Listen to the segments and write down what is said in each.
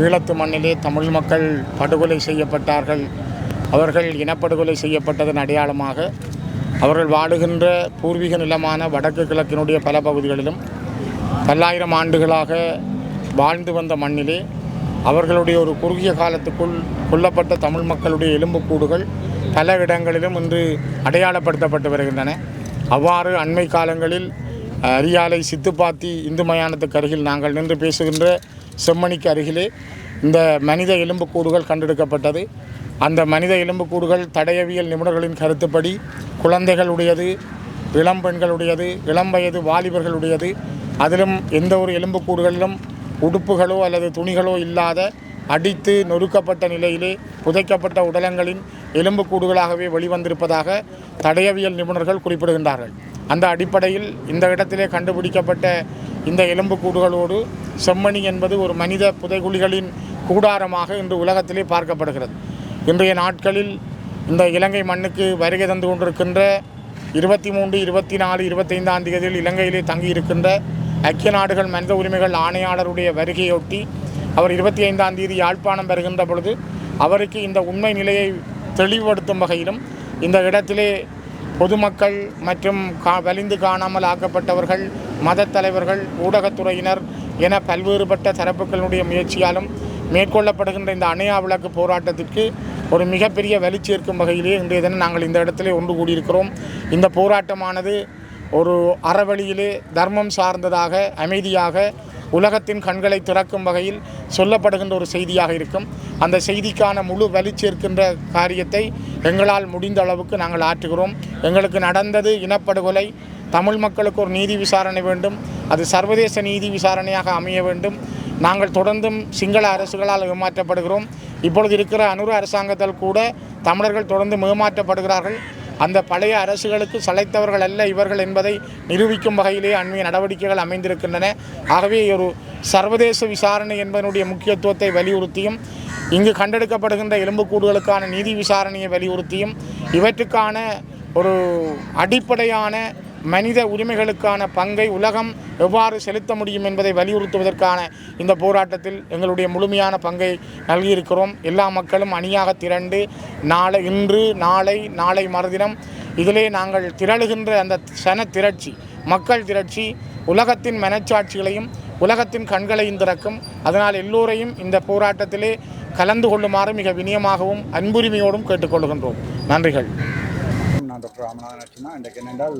ஈழத்து மண்ணிலே தமிழ் மக்கள் படுகொலை செய்யப்பட்டார்கள். அவர்கள் இனப்படுகொலை செய்யப்பட்டதன் அடையாளமாக அவர்கள் வாழுகின்ற பூர்வீக நிலமான வடக்கு கிழக்கினுடைய பல பகுதிகளிலும் பல்லாயிரம் ஆண்டுகளாக வாழ்ந்து வந்த மண்ணிலே அவர்களுடைய ஒரு குறுகிய காலத்துக்குள் கொல்லப்பட்ட தமிழ் மக்களுடைய எலும்புக்கூடுகள் பல இடங்களிலும் இன்று அடையாளப்படுத்தப்பட்டு வருகின்றன. அவ்வாறு அண்மை காலங்களில் அரியாலை சித்துப்பாத்தி இந்து மயானத்துக்கு அருகில் நாங்கள் நின்று பேசுகின்ற செம்மணிக்கு அருகிலே இந்த மனித எலும்புக்கூடுகள் கண்டெடுக்கப்பட்டது. அந்த மனித எலும்புக்கூடுகள் தடயவியல் நிபுணர்களின் கருத்துப்படி குழந்தைகளுடையது இளம் பெண்களுடையது இளம் வயது வாலிபர்களுடையது. அதிலும் எந்த ஒரு எலும்புக்கூடுகளிலும் உடுப்புகளோ அல்லது துணிகளோ இல்லாத அடித்து நொறுக்கப்பட்ட நிலையிலே புதைக்கப்பட்ட உடலங்களின் எலும்புக்கூடுகளாகவே வெளிவந்திருப்பதாக தடயவியல் நிபுணர்கள் குறிப்பிடுகின்றார்கள். அந்த அடிப்படையில் இந்த இடத்திலே கண்டுபிடிக்கப்பட்ட இந்த எலும்புக்கூடுகளோடு செம்மணி என்பது ஒரு மனித புதைகுழிகளின் கூடாரமாக இன்று உலகத்திலே பார்க்கப்படுகிறது. இன்றைய நாட்களில் இந்த இலங்கை மண்ணுக்கு வருகை தந்து கொண்டிருக்கின்ற இருபத்தி மூன்று இருபத்தி நாலு இருபத்தைந்தாம் தேதியில் இலங்கையிலே தங்கியிருக்கின்ற ஐக்கிய நாடுகள் மனித உரிமைகள் ஆணையாளருடைய வருகையொட்டி அவர் இருபத்தி ஐந்தாம் தேதி யாழ்ப்பாணம் வருகின்ற பொழுது அவருக்கு இந்த உண்மை நிலையை தெளிவுபடுத்தும் வகையிலும் இந்த இடத்திலே பொதுமக்கள் மற்றும் கா வலிந்து காணாமல் ஆக்கப்பட்டவர்கள் மதத் தலைவர்கள் ஊடகத்துறையினர் என பல்வேறுபட்ட தரப்புகளுடைய முயற்சியாலும் மேற்கொள்ளப்படுகின்ற இந்த அணையா விளக்கு போராட்டத்திற்கு ஒரு மிகப்பெரிய வலி சேர்க்கும் வகையிலே இன்றைய தினம் நாங்கள் இந்த இடத்துல ஒன்று கூடியிருக்கிறோம். இந்த போராட்டமானது ஒரு அறவழியிலே தர்மம் சார்ந்ததாக அமைதியாக உலகத்தின் கண்களை திறக்கும் வகையில் சொல்லப்படுகின்ற ஒரு செய்தியாக இருக்கும். அந்த செய்திக்கான முழு வலி சேர்க்கின்ற காரியத்தை எங்களால் முடிந்த அளவுக்கு நாங்கள் ஆற்றுகிறோம். எங்களுக்கு நடந்தது இனப்படுகொலை. தமிழ் மக்களுக்கு ஒரு நீதி விசாரணை வேண்டும். அது சர்வதேச நீதி விசாரணையாக அமைய வேண்டும். நாங்கள் தொடர்ந்தும் சிங்கள அரசுகளால் ஏமாற்றப்படுகிறோம். இப்பொழுது இருக்கிற அனுர அரசாங்கத்தால் கூட தமிழர்கள் தொடர்ந்து ஏமாற்றப்படுகிறார்கள். அந்த பழைய அரசுகளுக்கு சளைத்தவர்கள் அல்ல இவர்கள் என்பதை நிரூபிக்கும் வகையிலே அண்மைய நடவடிக்கைகள் அமைந்திருக்கின்றன. ஆகவே ஒரு சர்வதேச விசாரணை என்பதனுடைய முக்கியத்துவத்தை வலியுறுத்தியும் இங்கு கண்டெடுக்கப்படுகின்ற எலும்புக்கூடுகளுக்கான நீதி விசாரணையை வலியுறுத்தியும் இவற்றுக்கான ஒரு அடிப்படையான மனித உரிமைகளுக்கான பங்கை உலகம் எவ்வாறு செலுத்த முடியும் என்பதை வலியுறுத்துவதற்கான இந்த போராட்டத்தில் எங்களுடைய முழுமையான பங்கை நல்கியிருக்கிறோம். எல்லா மக்களும் அணியாக திரண்டு நாளை இன்று நாளை நாளை மறுதினம் இதிலே நாங்கள் திரளுகின்ற அந்த சன திரட்சி மக்கள் திரட்சி உலகத்தின் மனச்சாட்சிகளையும் உலகத்தின் கண்களையும் திறக்கும். அதனால் எல்லோரையும் இந்த போராட்டத்திலே கலந்து கொள்ளுமாறு மிக வினியமாகவும் அன்புரிமையோடும் கேட்டுக்கொள்கின்றோம். நன்றிகள். நான் டாக்டர் ராமநாதன் அர்ச்சனா இன்றைக்கு என்னென்றால்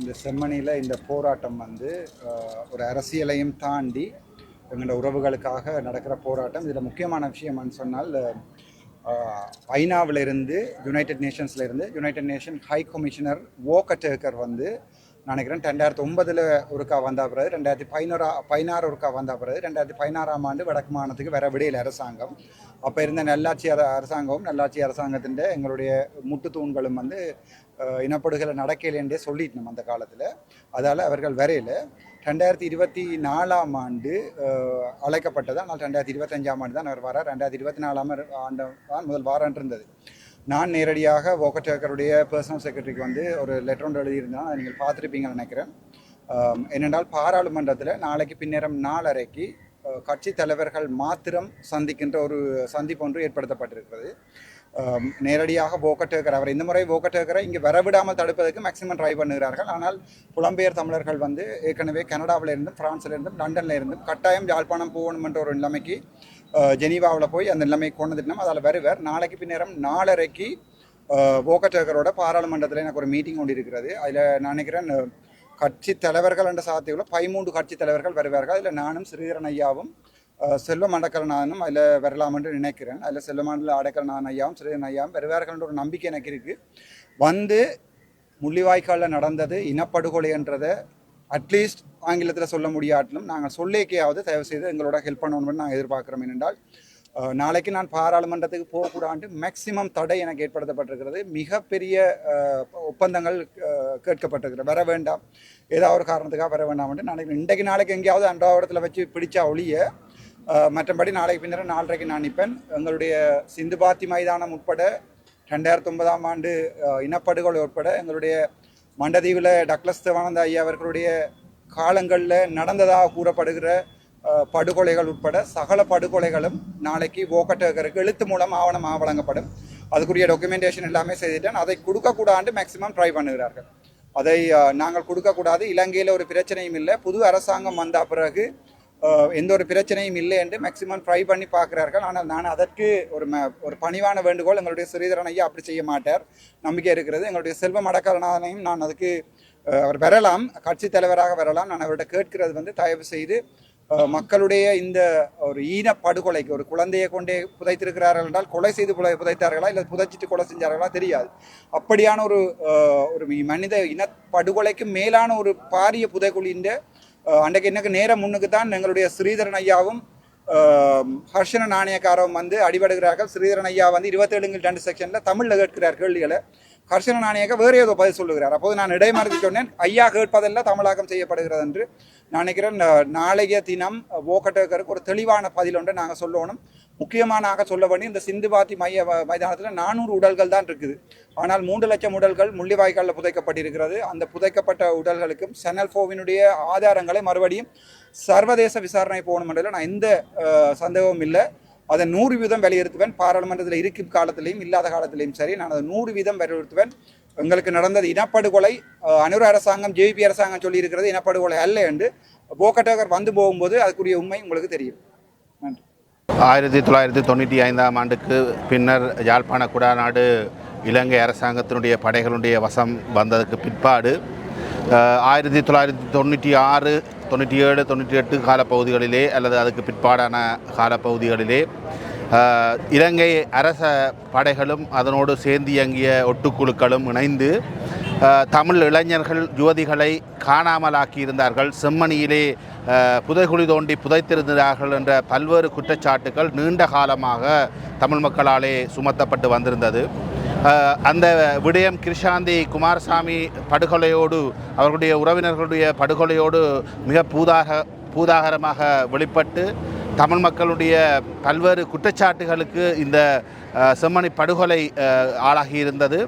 இந்த செம்மணியில் இந்த போராட்டம் வந்து ஒரு அரசியலையும் தாண்டி எங்களோட உறவுகளுக்காக நடக்கிற போராட்டம். இதில் முக்கியமான விஷயம்னு சொன்னால் ஐநாவிலிருந்து யுனைடெட் நேஷன்ஸில் இருந்து யுனைடெட் நேஷன் ஹை கமிஷனர் ஓ வோக்கட்டேக்கர் வந்து நினைக்கிறேன் ரெண்டாயிரத்தி ஒன்பதில் ஒருக்கா வந்த பிறகு ரெண்டாயிரத்தி பதினோரா பதினாறு ஒருக்கா வந்த பிறகு ரெண்டாயிரத்தி பதினாறாம் ஆண்டு வடக்கு மாநிலத்துக்கு வர விடையில் அரசாங்கம். அப்போ இருந்த நல்லாட்சி அர அரசாங்கமும் நல்லாட்சி அரசாங்கத்தின் எங்களுடைய முட்டு தூண்களும் வந்து அஹ், இனப்படுகொலை நடக்கலைன்றே சொல்லிட்டு அந்த காலத்தில். அதால் அவர்கள் வரையில் ரெண்டாயிரத்தி இருபத்தி நாலாம் ஆண்டு அழைக்கப்பட்டது. ஆனால் ரெண்டாயிரத்தி இருபத்தஞ்சாம் ஆண்டு தான் அவர் வர ரெண்டாயிரத்தி இருபத்தி நாலாம் ஆண்டு தான் முதல் வாரம் இருந்தது. நான் நேரடியாக வோக்கட்டேக்கருடைய பர்சனல் செக்ரட்டரிக்கு வந்து ஒரு லெட்டர் ஒன்று எழுதியிருந்தேன் அதை நீங்கள் பார்த்துருப்பீங்கன்னு நினைக்கிறேன். என்னென்றால் பாராளுமன்றத்தில் நாளைக்கு பின்னேரம் நாலரைக்கு கட்சி தலைவர்கள் மாத்திரம் சந்திக்கின்ற ஒரு சந்திப்பு ஒன்று ஏற்படுத்தப்பட்டிருக்கிறது. நேரடியாக போக்கட்டேக்கர் அவர் இந்த முறை வோக்கட்டேக்கரை இங்கே வரவிடாமல் தடுப்பதற்கு மேக்சிமம் ட்ரை பண்ணுகிறார்கள். ஆனால் புலம்பெயர் தமிழர்கள் வந்து ஏற்கனவே கனடாவிலிருந்தும் இருந்தும் பிரான்ஸ்ல இருந்தும் கட்டாயம் யாழ்ப்பாணம் போகணும் என்ற ஒரு நிலைமைக்கு ஜெனீவாவில் போய் அந்த நிலைமை கொண்டு வந்துட்டோம். அதில் வருவார். நாளைக்கு பின்னேரம் நாலரைக்கு வோக்கட்டேக்கரோட பாராளுமன்றத்தில் எனக்கு ஒரு மீட்டிங் ஒன்று இருக்கிறது. அதில் நான் நினைக்கிறேன் கட்சி தலைவர்கள் என்ற சாத்தியத்தில் பதிமூன்று கட்சி தலைவர்கள் வருவார்கள். அதில் நானும் ஸ்ரீதரன் ஐயாவும் அஹ், செல்வம் அடக்கலநாதனும் அதில் வரலாம் என்று நினைக்கிறேன். அதில் செல்வமண்டல அடக்கலநாதன் ஐயாவும் ஸ்ரீதரன் ஐயாவும் வருவார்கள் என்ற ஒரு நம்பிக்கை எனக்கு இருக்குது வந்து முள்ளிவாய்க்காலில் நடந்தது இனப்படுகொலைன்றதை அட்லீஸ்ட் ஆங்கிலத்தில் சொல்ல முடியாட்டிலும் நாங்கள் சொல்லேக்கையாவது தயவு செய்து எங்களோட ஹெல்ப் பண்ணணும்னு நாங்கள் எதிர்பார்க்குறோம். ஏனென்றால் நாளைக்கு நான் பாராளுமன்றத்துக்கு போகக்கூடாது மேக்சிமம் தடை எனக்கு ஏற்படுத்தப்பட்டிருக்கிறது. மிகப்பெரிய ஒப்பந்தங்கள் அஹ், கேட்கப்பட்டிருக்கிறது. வர வேண்டாம். ஏதாவது ஒரு காரணத்துக்காக வர வேண்டாம் நாளைக்கு இன்றைக்கு நாளைக்கு எங்கேயாவது அன்றாவரத்தில் வச்சு பிடிச்சா ஒழிய மற்றபடி நாளைக்கு பின்னர் நாலரைக்கு நான் நிற்பேன். எங்களுடைய சிந்து பாத்தி மைதானம் உட்பட ரெண்டாயிரத்தி ஒன்பதாம் ஆண்டு இனப்படுகொலை உட்பட எங்களுடைய மண்டதீவில் டக்ளஸ் தேவானந்த ஐயா அவர்களுடைய காலங்களில் நடந்ததாக கூறப்படுகிற படுகொலைகள் உட்பட சகல படுகொலைகளும் நாளைக்கு ஓக்கட்டகருக்கு எழுத்து மூலம் ஆவணமாக வழங்கப்படும். அதுக்குரிய டாக்குமெண்டேஷன் எல்லாமே செய்துட்டேன். அதை கொடுக்கக்கூடாது மேக்ஸிமம் ட்ரை பண்ணுகிறார்கள். அதை நாங்கள் கொடுக்கக்கூடாது. இலங்கையில் ஒரு பிரச்சனையும் இல்லை. புது அரசாங்கம் வந்த பிறகு எந்த ஒரு பிரச்சனையும் இல்லை என்று மேக்ஸிமம் ட்ரை பண்ணி பார்க்குறார்கள். ஆனால் நான் அதற்கு ஒரு ம ஒரு பணிவான வேண்டுகோள் எங்களுடைய ஸ்ரீதரன் ஐயா அப்படி செய்ய மாட்டார். நம்பிக்கை இருக்கிறது. எங்களுடைய செல்வம் அடக்கலனாதையும் நான் அதுக்கு அவர் வரலாம் கட்சி தலைவராக வரலாம். நான் அவர்கிட்ட கேட்கிறது வந்து தயவு செய்து மக்களுடைய இந்த ஒரு ஈன படுகொலைக்கு ஒரு குழந்தையை கொண்டே புதைத்திருக்கிறார்கள் என்றால் கொலை செய்து புதை புதைத்தார்களா இல்லை புதைச்சிட்டு கொலை செஞ்சார்களா தெரியாது. அப்படியான ஒரு ஒரு மனித இன படுகொலைக்கு மேலான ஒரு பாரிய புதைக்குழின்ற அன்றைக்கு எனக்கு நேரம் முன்னுக்கு தான் எங்களுடைய ஸ்ரீதரன் ஐயாவும் ஹர்ஷன நாணயக்காரவும் வந்து அடிபடுகிறார்கள். ஸ்ரீதரன் ஐயா வந்து இருபத்தேழுங்கள் ரெண்டு செக்ஷனில் தமிழில் கேட்கிறார் கேள்விகளை. ஹர்ஷன நாணயக்க வேறு ஏதோ பதில் சொல்லுகிறார். அப்போது நான் இடைமறித்து சொன்னேன் ஐயா கேட்பதெல்லாம் தமிழாக்கம் செய்யப்படுகிறது என்று. நான் நினைக்கிறேன் நாளைய தினம் ஓக்கட்டக்கருக்கு ஒரு தெளிவான பதில் ஒன்றை நாங்கள் சொல்லணும். முக்கியமானாக சொல்ல வேண்டிய இந்த சிந்துபாத்தி மைய மைதானத்தில் நானூறு உடல்கள் தான் இருக்குது. ஆனால் மூன்று லட்சம் உடல்கள் முள்ளிவாய்க்காலில் புதைக்கப்பட்டிருக்கிறது. அந்த புதைக்கப்பட்ட உடல்களுக்கும் செனல் ஃபோவினுடைய ஆதாரங்களை மறுபடியும் சர்வதேச விசாரணை போகணும் போகணுமென்றதில் நான் எந்த சந்தேகமும் இல்லை. அதை நூறு வீதம் வலியுறுத்துவேன். பாராளுமன்றத்தில் இருக்கும் காலத்திலையும் இல்லாத காலத்திலையும் சரி நான் அதை நூறு வீதம் வலியுறுத்துவேன். எங்களுக்கு நடந்தது இனப்படுகொலை. அனுர அரசாங்கம் ஜேபி அரசாங்கம் சொல்லியிருக்கிறது இனப்படுகொலை அல்ல என்று. போக்கட்டகர் வந்து போகும்போது அதுக்குரிய உண்மை உங்களுக்கு தெரியும். நன்றி. ஆயிரத்தி தொள்ளாயிரத்தி தொண்ணூற்றி ஐந்தாம் ஆண்டுக்கு பின்னர் யாழ்ப்பாண குடாநாடு இலங்கை அரசாங்கத்தினுடைய படைகளுடைய வசம் வந்ததுக்கு பிற்பாடு ஆயிரத்தி தொள்ளாயிரத்தி தொண்ணூற்றி ஆறு தொண்ணூற்றி ஏழு தொண்ணூற்றி எட்டு காலப்பகுதிகளிலே அல்லது அதுக்கு பிற்பாடான காலப்பகுதிகளிலே இலங்கை அரச படைகளும் அதனோடு சேர்ந்து இயங்கிய ஒட்டுக்குழுக்களும் இணைந்து தமிழ் இளைஞர்கள் யுவதிகளை காணாமலாக்கியிருந்தார்கள். செம்மணியிலே புதைகுழி தோண்டி புதைத்திருந்தார்கள் என்ற பல்வேறு குற்றச்சாட்டுகள் நீண்ட காலமாக தமிழ் மக்களாலே சுமத்தப்பட்டு வந்திருந்தது. அந்த விடயம் கிருஷாந்தி குமாரசாமி படுகொலையோடு அவர்களுடைய உறவினர்களுடைய படுகொலையோடு மிக பூதாக பூதாகரமாக வெளிப்பட்டு தமிழ் மக்களுடைய பல்வேறு குற்றச்சாட்டுகளுக்கு இந்த செம்மணி படுகொலை ஆளாகி இருந்தது.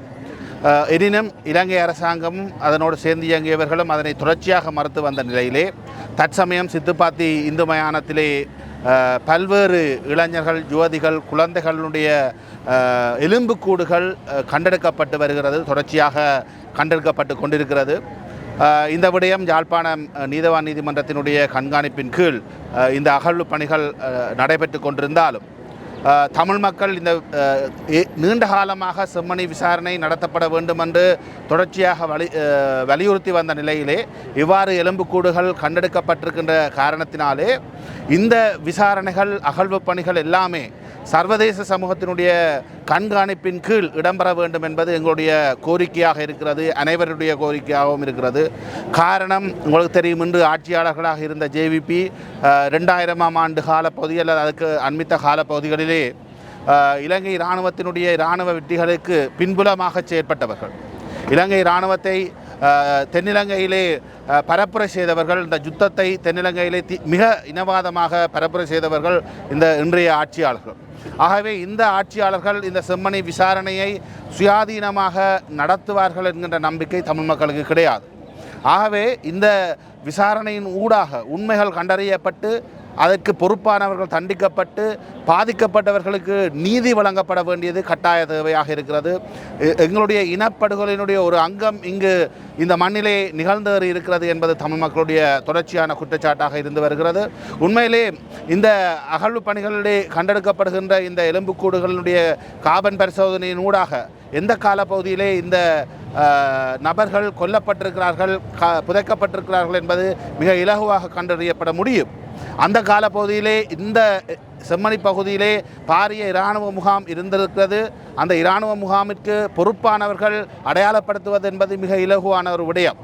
எனினும் இலங்கை அரசாங்கமும் அதனோடு சேர்ந்து இயங்கியவர்களும் அதனை தொடர்ச்சியாக மறுத்து வந்த நிலையிலே தற்சமயம் சித்துப்பாத்தி இந்து மயானத்திலே பல்வேறு இளைஞர்கள் யுவதிகள் குழந்தைகளுடைய எலும்புக்கூடுகள் கண்டெடுக்கப்பட்டு வருகிறது. தொடர்ச்சியாக கண்டெடுக்கப்பட்டு கொண்டிருக்கிறது. இந்த விடயம் யாழ்ப்பாணம் நீதவான் நீதிமன்றத்தினுடைய கண்காணிப்பின் கீழ் இந்த அகழ்வு பணிகள் நடைபெற்று கொண்டிருந்தாலும் தமிழ் மக்கள் இந்த நீண்ட காலமாக செம்மணி விசாரணை நடத்தப்பட வேண்டும் என்று தொடர்ச்சியாக வலி வலியுறுத்தி வந்த நிலையிலே இவ்வாறு எலும்புக்கூடுகள் கண்டெடுக்கப்பட்டிருக்கின்ற காரணத்தினாலே இந்த விசாரணைகள் அகழ்வு பணிகள் எல்லாமே சர்வதேச சமூகத்தினுடைய கண்காணிப்பின் கீழ் இடம்பெற வேண்டும் என்பது எங்களுடைய கோரிக்கையாக இருக்கிறது அனைவருடைய கோரிக்கையாகவும் இருக்கிறது. காரணம் உங்களுக்கு தெரியும் இன்று ஆட்சியாளர்களாக இருந்த ஜேவிபி ரெண்டாயிரமாம் ஆண்டு காலப்பகுதி அல்லது அதுக்கு அண்மித்த காலப்பகுதிகளிலே பகுதிகளிலே இலங்கை இராணுவத்தினுடைய இராணுவ வெற்றிகளுக்கு பின்புலமாக செயற்பட்டவர்கள். இலங்கை இராணுவத்தை தென்னிலங்கையிலே பரப்புரை செய்தவர்கள் இந்த யுத்தத்தை தென்னிலங்கையிலே தி மிக இனவாதமாக பரப்புரை செய்தவர்கள் இந்த இன்றைய ஆட்சியாளர்கள். ஆகவே இந்த ஆட்சியாளர்கள் இந்த செம்மணி விசாரணையை சுயாதீனமாக நடத்துவார்கள் என்கின்ற நம்பிக்கை தமிழ் மக்களுக்கு கிடையாது. ஆகவே இந்த விசாரணையின் ஊடாக உண்மைகள் கண்டறியப்பட்டு அதற்கு பொறுப்பானவர்கள் தண்டிக்கப்பட்டு பாதிக்கப்பட்டவர்களுக்கு நீதி வழங்கப்பட வேண்டியது கட்டாய தேவையாக இருக்கிறது. எங்களுடைய இனப்படுகொலையினுடைய ஒரு அங்கம் இங்கு இந்த மண்ணிலே நிகழ்ந்தேறி இருக்கிறது என்பது தமிழ் மக்களுடைய தொடர்ச்சியான குற்றச்சாட்டாக இருந்து வருகிறது. உண்மையிலே இந்த அகழ்வு பணிகளிலே கண்டெடுக்கப்படுகின்ற இந்த எலும்புக்கூடுகளினுடைய காபன் பரிசோதனையின் ஊடாக எந்த காலப்பகுதியிலே இந்த நபர்கள் கொல்லப்பட்டிருக்கிறார்கள் க புதைக்கப்பட்டிருக்கிறார்கள் என்பது மிக இலகுவாக கண்டறியப்பட முடியும். அந்த காலப்பகுதியிலே இந்த செம்மணி பகுதியிலே பாரிய இராணுவ முகாம் இருந்திருக்கிறது. அந்த இராணுவ முகாமிற்கு பொறுப்பானவர்கள் அடையாளப்படுத்துவது என்பது மிக இலகுவான ஒரு விடயம்.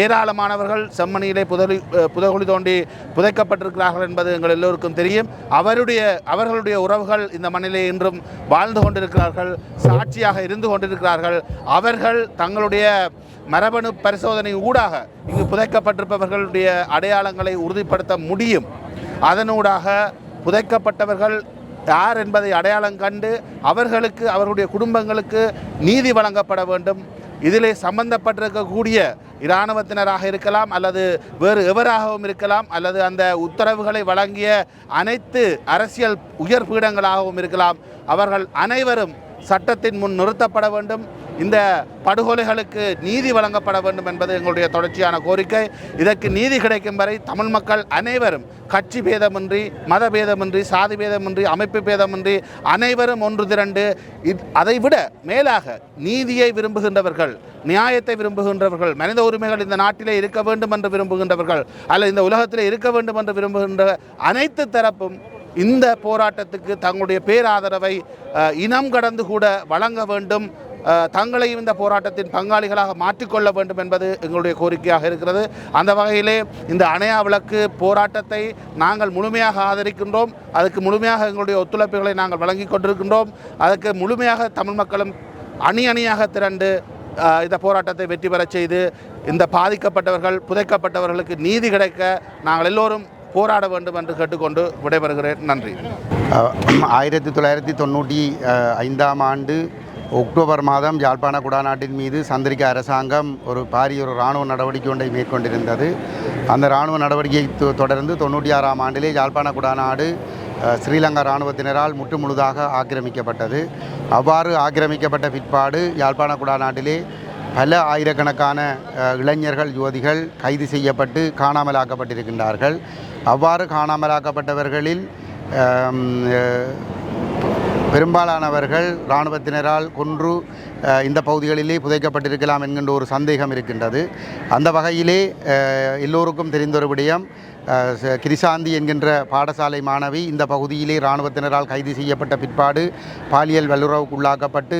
ஏராளமானவர்கள் செம்மணியிலே புதலி புதகுழி தோண்டி புதைக்கப்பட்டிருக்கிறார்கள் என்பது எங்கள் எல்லோருக்கும் தெரியும். அவருடைய அவர்களுடைய உறவுகள் இந்த மண்ணிலே இன்றும் வாழ்ந்து கொண்டிருக்கிறார்கள் சாட்சியாக இருந்து கொண்டிருக்கிறார்கள். அவர்கள் தங்களுடைய மரபணு பரிசோதனை ஊடாக இங்கு புதைக்கப்பட்டிருப்பவர்களுடைய அடையாளங்களை உறுதிப்படுத்த முடியும். அதனூடாக புதைக்கப்பட்டவர்கள் யார் என்பதை அடையாளம் கண்டு அவர்களுக்கு அவர்களுடைய குடும்பங்களுக்கு நீதி வழங்கப்பட வேண்டும். இதிலே சம்பந்தப்பட்டிருக்கக்கூடிய இராணுவத்தினராக இருக்கலாம் அல்லது வேறு எவராகவும் இருக்கலாம் அல்லது அந்த உத்தரவுகளை வழங்கிய அனைத்து அரசியல் உயர் பீடங்களாகவும் இருக்கலாம். அவர்கள் அனைவரும் சட்டத்தின் முன் நிறுத்தப்பட வேண்டும். இந்த படுகொலைகளுக்கு நீதி வழங்கப்பட வேண்டும் என்பது எங்களுடைய தொடர்ச்சியான கோரிக்கை. இதற்கு நீதி கிடைக்கும் வரை தமிழ் மக்கள் அனைவரும் கட்சி பேதமின்றி மத பேதமின்றி சாதி பேதமின்றி அமைப்பு பேதமின்றி அனைவரும் ஒன்று திரண்டு இத்- அதைவிட மேலாக நீதியை விரும்புகின்றவர்கள் நியாயத்தை விரும்புகின்றவர்கள் மனித உரிமைகள் இந்த நாட்டிலே இருக்க வேண்டும் என்று விரும்புகின்றவர்கள் அல்லது இந்த உலகத்திலே இருக்க வேண்டும் என்று விரும்புகின்ற அனைத்து தரப்பும் இந்த போராட்டத்துக்கு தங்களுடைய பேராதரவை இனம் கடந்து கூட வழங்க வேண்டும் தங்களையும் இந்த போராட்டத்தின் பங்காளிகளாக மாற்றிக்கொள்ள வேண்டும் என்பது எங்களுடைய கோரிக்கையாக இருக்கிறது. அந்த வகையிலே இந்த அணையா விளக்கு போராட்டத்தை நாங்கள் முழுமையாக ஆதரிக்கின்றோம். அதுக்கு முழுமையாக எங்களுடைய ஒத்துழைப்புகளை நாங்கள் வழங்கி கொண்டிருக்கின்றோம். அதற்கு முழுமையாக தமிழ் மக்களும் அணி அணியாக திரண்டு இந்த போராட்டத்தை வெற்றி பெறச் செய்து இந்த பாதிக்கப்பட்டவர்கள் புதைக்கப்பட்டவர்களுக்கு நீதி கிடைக்க நாங்கள் எல்லோரும் போராட வேண்டும் என்று கேட்டுக்கொண்டு விடைபெறுகிறேன். நன்றி. ஆயிரத்தி தொள்ளாயிரத்தி தொண்ணூற்றி ஐந்தாம் ஆண்டு அக்டோபர் மாதம் யாழ்ப்பாண குடாநாட்டின் மீது சந்திரிக்க அரசாங்கம் ஒரு பாரிய ஒரு இராணுவ நடவடிக்கை ஒன்றை மேற்கொண்டிருந்தது. அந்த இராணுவ நடவடிக்கையை தொ- தொடர்ந்து தொண்ணூற்றி ஆறாம் ஆண்டிலே யாழ்ப்பாண குடாநாடு ஸ்ரீலங்கா இராணுவத்தினரால் முற்று முழுதாக ஆக்கிரமிக்கப்பட்டது. அவ்வாறு ஆக்கிரமிக்கப்பட்ட பிற்பாடு யாழ்ப்பாண குடாநாட்டிலே பல ஆயிரக்கணக்கான இளைஞர்கள் யுவதிகள் கைது செய்யப்பட்டு காணாமலாக்கப்பட்டிருக்கின்றார்கள். அவ்வாறு காணாமலாக்கப்பட்டவர்களில் பெரும்பாலானவர்கள் இராணுவத்தினரால் கொன்று இந்த பகுதிகளிலே புதைக்கப்பட்டிருக்கலாம் என்கின்ற ஒரு சந்தேகம் இருக்கின்றது. அந்த வகையிலே எல்லோருக்கும் தெரிந்த ஒரு விடயம் கிரிசாந்தி என்கின்ற பாடசாலை மாணவி இந்த பகுதியிலே இராணுவத்தினரால் கைது செய்யப்பட்ட பிற்பாடு பாலியல் வல்லுறவுக்குள்ளாக்கப்பட்டு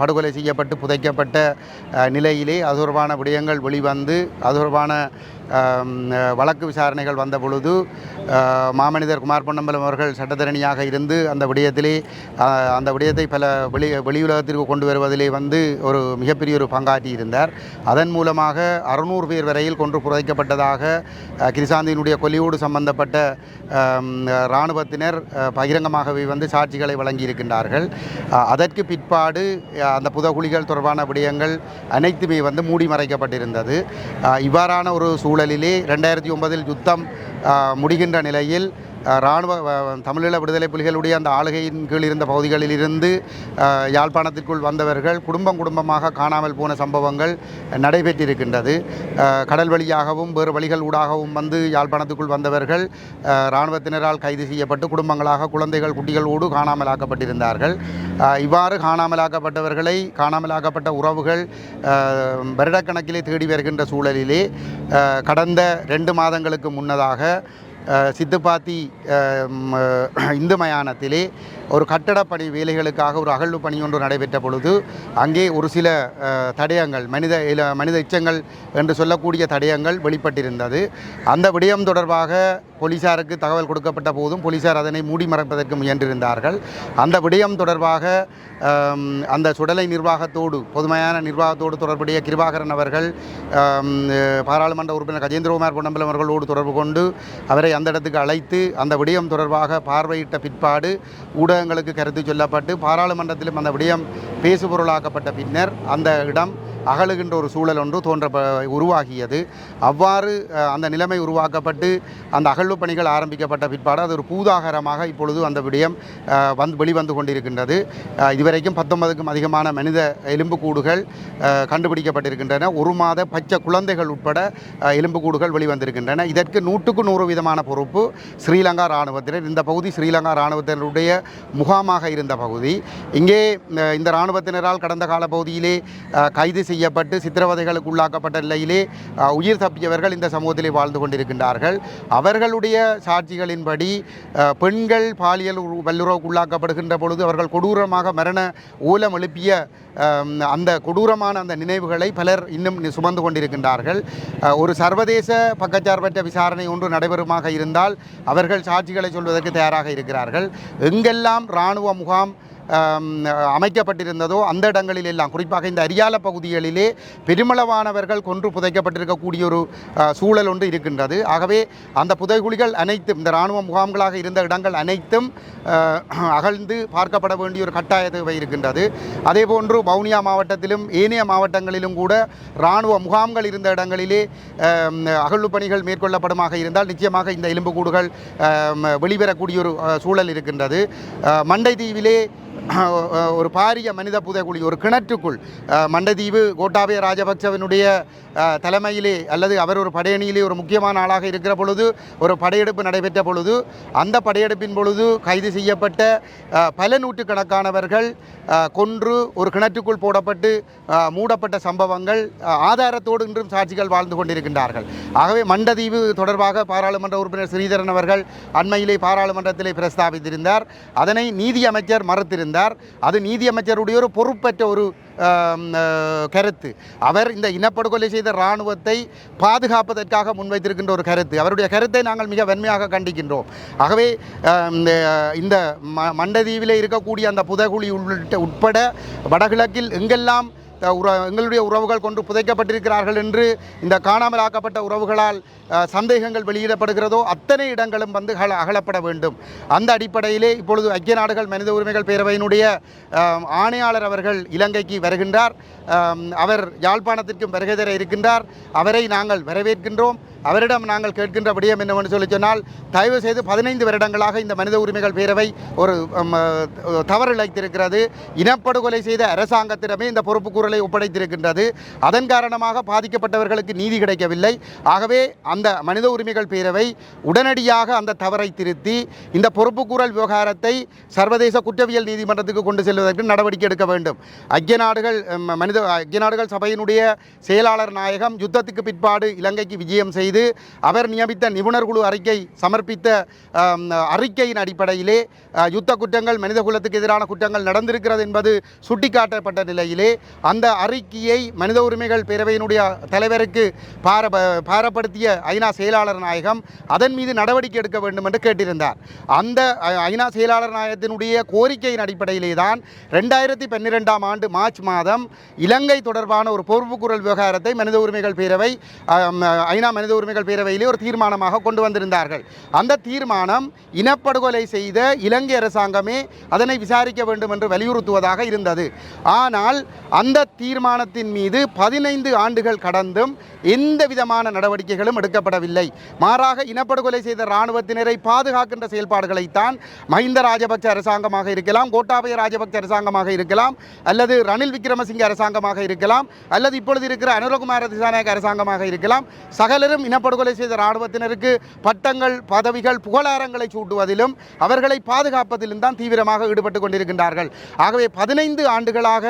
படுகொலை செய்யப்பட்டு புதைக்கப்பட்ட நிலையிலே அது தொடர்பான விடயங்கள் வெளிவந்து அது தொடர்பான வழக்கு விசாரணைகள் வந்த பொழுது மாமனிதர் குமார் பொன்னம்பலம் அவர்கள் சட்டத்தரணியாக இருந்து அந்த விடயத்திலே அந்த விடயத்தை பல வெளி வெளியுலகத்திற்கு கொண்டு வருவதிலே வந்து ஒரு மிகப்பெரிய ஒரு பங்காற்றி இருந்தார். அதன் மூலமாக அறுநூறு பேர் வரையில் கொன்று புதைக்கப்பட்டதாக அஹ், கிரிசாந்தியினுடைய கொலியோடு சம்பந்தப்பட்ட இராணுவத்தினர் பகிரங்கமாகவே வந்து சாட்சிகளை வழங்கியிருக்கின்றார்கள். அதற்கு பிற்பாடு அந்த புதகுலிகள் தொடர்பான விடயங்கள் அனைத்துமே வந்து மூடி மறைக்கப்பட்டிருந்தது. இவ்வாறான ஒரு சூழலிலே ரெண்டாயிரத்தி ஒன்பதில் யுத்தம் முடிகின்ற நிலையில் இராணுவ தமிழீழ விடுதலை புலிகளுடைய அந்த ஆளுகையின் கீழ் இருந்த பகுதிகளிலிருந்து யாழ்ப்பாணத்திற்குள் வந்தவர்கள் குடும்பம் குடும்பமாக காணாமல் போன சம்பவங்கள் நடைபெற்றிருக்கின்றது. கடல் வழியாகவும் வேறு வழிகள் ஊடாகவும் வந்து யாழ்ப்பாணத்துக்குள் வந்தவர்கள் இராணுவத்தினரால் கைது செய்யப்பட்டு குடும்பங்களாக குழந்தைகள் குட்டிகளோடு காணாமலாக்கப்பட்டிருந்தார்கள். இவ்வாறு காணாமலாக்கப்பட்டவர்களை காணாமலாக்கப்பட்ட உறவுகள் வருடக்கணக்கிலே தேடி வருகின்ற சூழலிலே கடந்த ரெண்டு மாதங்களுக்கு முன்னதாக சித்துப்பாத்தி இந்து மயானத்திலே ஒரு கட்டடப்பணி வேலைகளுக்காக ஒரு அகழ்வு பணி ஒன்று நடைபெற்ற பொழுது அங்கே ஒரு சில தடயங்கள் மனித இல- மனித இச்சங்கள் என்று சொல்லக்கூடிய தடயங்கள் வெளிப்பட்டிருந்தது. அந்த விடயம் தொடர்பாக போலீசாருக்கு தகவல் கொடுக்கப்பட்ட போதும் போலீசார் அதனை மூடி மறைப்பதற்கு முயன்றிருந்தார்கள். அந்த விடயம் தொடர்பாக அந்த சுடலை நிர்வாகத்தோடு பொதுமையான நிர்வாகத்தோடு தொடர்புடைய கிருபாகரன் அவர்கள் பாராளுமன்ற உறுப்பினர் கஜேந்திரகுமார் பொன்னம்பலம் அவர்களோடு தொடர்பு கொண்டு அவரை அந்த இடத்துக்கு அழைத்து அந்த விடயம் தொடர்பாக பார்வையிட்ட பிற்பாடு ஊடகங்களுக்கு கருத்து சொல்லப்பட்டு பாராளுமன்றத்திலும் அந்த விடயம் பேசுபொருளாக்கப்பட்ட பின்னர் அந்த இடம் அகழுகின்ற ஒரு சூழல் ஒன்று தோன்ற உருவாகியது. அவ்வாறு அந்த நிலைமை உருவாக்கப்பட்டு அந்த அகழ்வு பணிகள் ஆரம்பிக்கப்பட்ட பிற்பாடு அது ஒரு பூதாகரமாக இப்பொழுது அந்த விடயம் வந்து வெளிவந்து கொண்டிருக்கின்றது. இதுவரைக்கும் பத்தொன்பதுக்கும் அதிகமான மனித எலும்புக்கூடுகள் கண்டுபிடிக்கப்பட்டிருக்கின்றன. ஒரு மாத பச்சை குழந்தைகள் உட்பட எலும்புக்கூடுகள் வெளிவந்திருக்கின்றன. இதற்கு நூற்றுக்கு நூறு விதமான பொறுப்பு ஸ்ரீலங்கா இராணுவத்தினர். இந்த பகுதி ஸ்ரீலங்கா இராணுவத்தினருடைய முகாமாக இருந்த பகுதி. இங்கே இந்த இராணுவத்தினரால் கடந்த கால பகுதியிலே கைது செய்ய செய்யப்பட்டு சித்திரவதைகளுக்கு உள்ளாக்கப்பட்ட நிலையிலே உயிர் தப்பியவர்கள் இந்த சமூகத்திலே வாழ்ந்து கொண்டிருக்கின்றார்கள். அவர்களுடைய சாட்சிகளின்படி பெண்கள் பாலியல் வல்லுறவுக்கு உள்ளாக்கப்படுகின்ற பொழுது அவர்கள் கொடூரமாக மரண ஊலம் எழுப்பிய அந்த கொடூரமான அந்த நினைவுகளை பலர் இன்னும் சுமந்து கொண்டிருக்கின்றார்கள். ஒரு சர்வதேச பக்கச்சார்பற்ற விசாரணை ஒன்று நடைபெறுமாக இருந்தால் அவர்கள் சாட்சிகளை சொல்வதற்கு தயாராக இருக்கிறார்கள். எங்கெல்லாம் இராணுவ முகாம் அமைக்கப்பட்டிருந்ததோ அந்த இடங்களில் எல்லாம் குறிப்பாக இந்த அரியால பகுதிகளிலே பெருமளவானவர்கள் கொன்று புதைக்கப்பட்டிருக்கக்கூடிய ஒரு சூழல் ஒன்று இருக்கின்றது. ஆகவே அந்த புதைகுழிகள் அனைத்தும் இந்த இராணுவ முகாம்களாக இருந்த இடங்கள் அனைத்தும் அகழ்ந்து பார்க்கப்பட வேண்டிய ஒரு கட்டாய தேவை இருக்கின்றது. அதே போன்று வவுனியா மாவட்டத்திலும் ஏனைய மாவட்டங்களிலும் கூட இராணுவ முகாம்கள் இருந்த இடங்களிலே அகழ்வு பணிகள் மேற்கொள்ளப்படுமாக இருந்தால் நிச்சயமாக இந்த எலும்புக்கூடுகள் வெளிவரக்கூடிய ஒரு சூழல் இருக்கின்றது. மண்டை தீவிலே ஒரு பாரிய மனித புதைக்குழி ஒரு கிணற்றுக்குள் மண்டதீவு கோட்டாபய ராஜபக்சவனுடைய தலைமையிலே அல்லது அவர் ஒரு படையணியிலே ஒரு முக்கியமான ஆளாக இருக்கிற பொழுது ஒரு படையெடுப்பு நடைபெற்ற பொழுது அந்த படையெடுப்பின் பொழுது கைது செய்யப்பட்ட பல நூற்றுக்கணக்கானவர்கள் கொன்று ஒரு கிணற்றுக்குள் போடப்பட்டு மூடப்பட்ட சம்பவங்கள் ஆதாரத்தோடு இன்றும் சாட்சிகள் வாழ்ந்து கொண்டிருக்கின்றார்கள். ஆகவே மண்டதீவு தொடர்பாக பாராளுமன்ற உறுப்பினர் ஸ்ரீதரன் அவர்கள் அண்மையிலே பாராளுமன்றத்திலே பிரஸ்தாபித்திருந்தார். அதனை நீதி அமைச்சர் மறுத்திருந்தார் அது நீதி அமைச்சருடைய ஒரு பொறுப்பற்ற ஒரு கருத்து. அவர் இந்த இனப்படுகொலை செய்த இராணுவத்தை பாதுகாப்பதற்காக முன்வைத்திருக்கின்ற ஒரு கருத்து. அவருடைய கருத்தை நாங்கள் மிக வன்மையாக கண்டிக்கின்றோம். ஆகவே இந்த, மண்டதீவில் ம இருக்கக்கூடிய அந்த புதகுழி உள்ளிட்ட உட்பட வடகிழக்கில் எங்கெல்லாம் உற எங்களுடைய உறவுகள் கொண்டு புதைக்கப்பட்டிருக்கிறார்கள் என்று இந்த காணாமல் ஆக்கப்பட்ட உறவுகளால் சந்தேகங்கள் வெளியிடப்படுகிறதோ அத்தனை இடங்களும் வந்து அகலப்பட வேண்டும். அந்த அடிப்படையிலே இப்பொழுது ஐக்கிய நாடுகள் மனித உரிமைகள் பேரவையினுடைய ஆணையாளர் அவர்கள் இலங்கைக்கு வருகின்றார். அவர் யாழ்ப்பாணத்திற்கும் வருகை தர இருக்கின்றார். அவரை நாங்கள் வரவேற்கின்றோம். அவரிடம் நாங்கள் கேட்கின்ற விடயம் என்னவென்று சொல்லி சொன்னால் தயவு செய்து பதினைந்து வருடங்களாக இந்த மனித உரிமைகள் பேரவை ஒரு தவறிழைத்திருக்கிறது தவறு இழைத்திருக்கிறது இனப்படுகொலை செய்த அரசாங்கத்திடமே இந்த பொறுப்புக்கூறலை ஒப்படைத்திருக்கின்றது. அதன் காரணமாக பாதிக்கப்பட்டவர்களுக்கு நீதி கிடைக்கவில்லை. ஆகவே அந்த மனித உரிமைகள் பேரவை உடனடியாக அந்த தவறை திருத்தி இந்த பொறுப்புக்கூறல் விவகாரத்தை சர்வதேச குற்றவியல் நீதிமன்றத்துக்கு கொண்டு செல்வதற்கு நடவடிக்கை எடுக்க வேண்டும். ஐக்கிய நாடுகள் மனித ஐக்கிய நாடுகள் சபையினுடைய செயலாளர் நாயகம் யுத்தத்துக்கு பிற்பாடு இலங்கைக்கு விஜயம் செய்து அவர் நியமித்த நிபுணர் குழு அறிக்கை சமர்ப்பித்த அறிக்கையின் அடிப்படையிலே யுத்த குற்றங்கள் மனித குலத்துக்கு எதிரான குற்றங்கள் நடந்திருக்கிறது என்பது சுட்டிக்காட்டப்பட்ட நிலையிலே அந்த அறிக்கையை மனித உரிமைகள் பேரவையினுடைய தலைவருக்கு பார பாரப்படுத்திய ஐநா செயலாளர் நாயகம் அதன் மீது நடவடிக்கை எடுக்க வேண்டும் என்று கேட்டிருந்தார். அந்த ஐநா செயலாளர் நாயகத்தினுடைய கோரிக்கையின் அடிப்படையிலே தான் ரெண்டாயிரத்தி பன்னிரெண்டாம் ஆண்டு மார்ச் மாதம் இலங்கை தொடர்பான ஒரு பொறுப்புக்குரல் விவகாரத்தை மனித உரிமைகள் பேரவை ஐநா மனித உரிமைகள் பேரவையிலே ஒரு தீர்மானமாக கொண்டு வந்திருந்தார்கள். அந்த தீர்மானம் இனப்படுகொலை செய்த இலங்கை அரசாங்கமே அதனை விசாரிக்க வேண்டும் என்று வலியுறுத்துவதாக இருந்தது. ஆனால் அந்த தீர்மானத்தின் மீது பதினைந்து ஆண்டுகள் கடந்தும் எந்த விதமான நடவடிக்கைகளும் எடுக்கப்படவில்லை. மாறாக இனப்படுகொலை செய்த இராணுவத்தினரை பாதுகாக்கின்ற செயல்பாடுகளைத்தான் மஹிந்த ராஜபக்ச அரசாங்கமாக இருக்கலாம் கோட்டாபய ராஜபக்ச அரசாங்கமாக இருக்கலாம் அல்லது ரணில் விக்ரமசிங்க அரசாங்கமாக இருக்கலாம் அல்லது இப்பொழுது இருக்கிற அனுரகுமார திசாநாயக அரசாங்கமாக இருக்கலாம். சகலரும் இனப்படுகொலை செய்த இராணுவத்தினருக்கு பட்டங்கள் பதவிகள் புகழாரங்களை சூட்டுவதிலும் அவர்களை பாதுகாப்பதிலும் தான் தீவிரமாக ஈடுபட்டு கொண்டிருக்கின்றார்கள். ஆகவே பதினைந்து ஆண்டுகளாக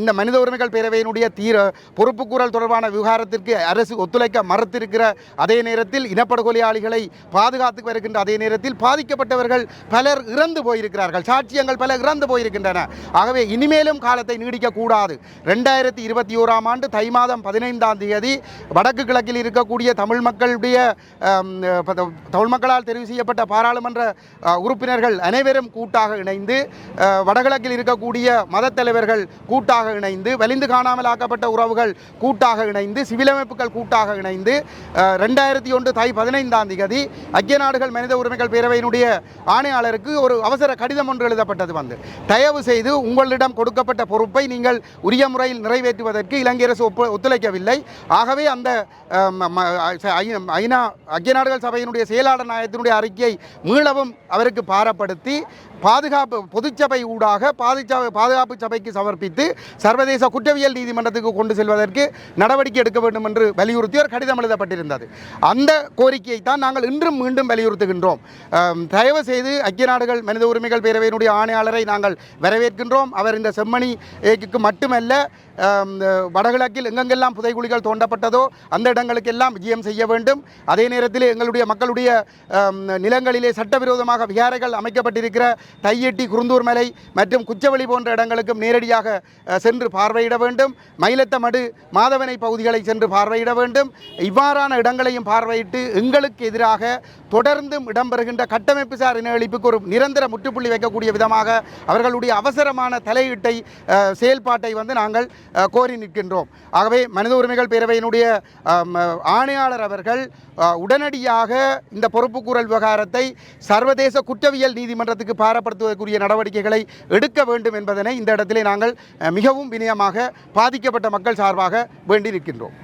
இந்த மனித உரிமைகள் பேரவையினுடைய தீர பொறுப்புக்கூறல் தொடர்பான விவகாரத்திற்கு அரசு ஒத்துழைக்க மறுத்திருக்கிற அதே நேரத்தில் இனப்படுகொலையாளிகளை பாதுகாத்து வருகின்ற அதே நேரத்தில் பாதிக்கப்பட்டவர்கள் பலர் இறந்து போயிருக்கிறார்கள். சாட்சியங்கள் பல இறந்து போயிருக்கின்றன. ஆகவே இனிமேலும் காலத்தை நீடிக்க கூடாது. ரெண்டாயிரத்தி இருபத்தி ஓராம் ஆண்டு தை மாதம் பதினைந்தாம் தேதி வடக்கு கிழக்கில் இருக்கக்கூடிய தமிழ் மக்களுடைய தமிழ் மக்களால் தெரிவு செய்யப்பட்ட பாராளுமன்ற உறுப்பினர்கள் அனைவரும் கூட்டாக இணைந்து வடகிழக்கில் இருக்கக்கூடிய மதத்தலைவர்கள் கூட்டாக இணைந்து வலிந்து காணாமல் ஆக்கப்பட்ட உறவுகள் கூட்டாக இணைந்து சிவிலமைப்புகள் கூட்டாக இணைந்து ரெண்டாயிரத்தி ஒன்று தை பதினைந்தாம் தேதி ஐக்கிய நாடுகள் மனித உரிமைகள் பேரவையினுடைய ஆணையாளருக்கு ஒரு அவசர கடிதம் ஒன்று எழுதப்பட்டது வந்து. தயவு செய்து உங்களிடம் கொடுக்கப்பட்ட பொறுப்பை நீங்கள் உரிய முறையில் நிறைவேற்றுவதற்கு இலங்கை அரசு ஒப்பு ஒத்துழைக்கவில்லை. ஆகவே அந்த ஐநா ஐக்கிய நாடுகள் சபையினுடைய செயலாளர் நாயகத்தினுடைய அறிக்கையை மீளவும் அவருக்கு பாரப்படுத்தி பாதுகாப்பு பொதுச்சபை ஊடாக பாதுச்சபை பாதுகாப்பு சபைக்கு சமர்ப்பித்து சர்வதேச குற்றவியல் நீதிமன்றத்துக்கு கொண்டு செல்வதற்கு நடவடிக்கை எடுக்க வேண்டும் என்று வலியுறுத்தி ஒரு கடிதம் எழுதப்பட்டிருந்தது. அந்த கோரிக்கையை தான் நாங்கள் இன்றும் மீண்டும் வலியுறுத்துகின்றோம். தயவு செய்து ஐக்கிய நாடுகள் மனித உரிமைகள் பேரவையினுடைய ஆணையாளரை நாங்கள் வரவேற்கின்றோம். அவர் இந்த செம்மணி ஏக்கு மட்டுமல்ல வடகிழக்கில் எங்கெங்கெல்லாம் புதைகுழிகள் தோண்டப்பட்டதோ அந்த இடங்களுக்கெல்லாம் எல்லாம் விஜயம் செய்ய வேண்டும். அதே நேரத்தில் எங்களுடைய மக்களுடைய நிலங்களிலே சட்டவிரோதமாக விகாரைகள் அமைக்கப்பட்டிருக்கிற தையெட்டி குருந்தூர் மலை மற்றும் குச்சவெளி போன்ற இடங்களுக்கும் நேரடியாக சென்று பார்வையிட வேண்டும். மயிலத்தமடு மாதவனை பகுதிகளை சென்று பார்வையிட வேண்டும். இவ்வாறான இடங்களையும் பார்வையிட்டு எங்களுக்கு எதிராக தொடர்ந்தும் இடம்பெறுகின்ற கட்டமைப்பு சார் இன ஒரு நிரந்தர முற்றுப்புள்ளி வைக்கக்கூடிய விதமாக அவர்களுடைய அவசரமான தலையீட்டை செயல்பாட்டை வந்து நாங்கள் கோரி நிற்கின்றோம். ஆகவே மனித உரிமைகள் பேரவையினுடைய ஆணையாளர் அவர்கள் உடனடியாக இந்த பொறுப்புக்கூறல் விவகாரத்தை சர்வதேச குற்றவியல் நீதிமன்றத்துக்கு பாரப்படுத்துவதற்குரிய நடவடிக்கைகளை எடுக்க வேண்டும் என்பதனை இந்த இடத்திலே நாங்கள் மிகவும் வினயமாக பாதிக்கப்பட்ட மக்கள் சார்பாக வேண்டி நிற்கின்றோம்.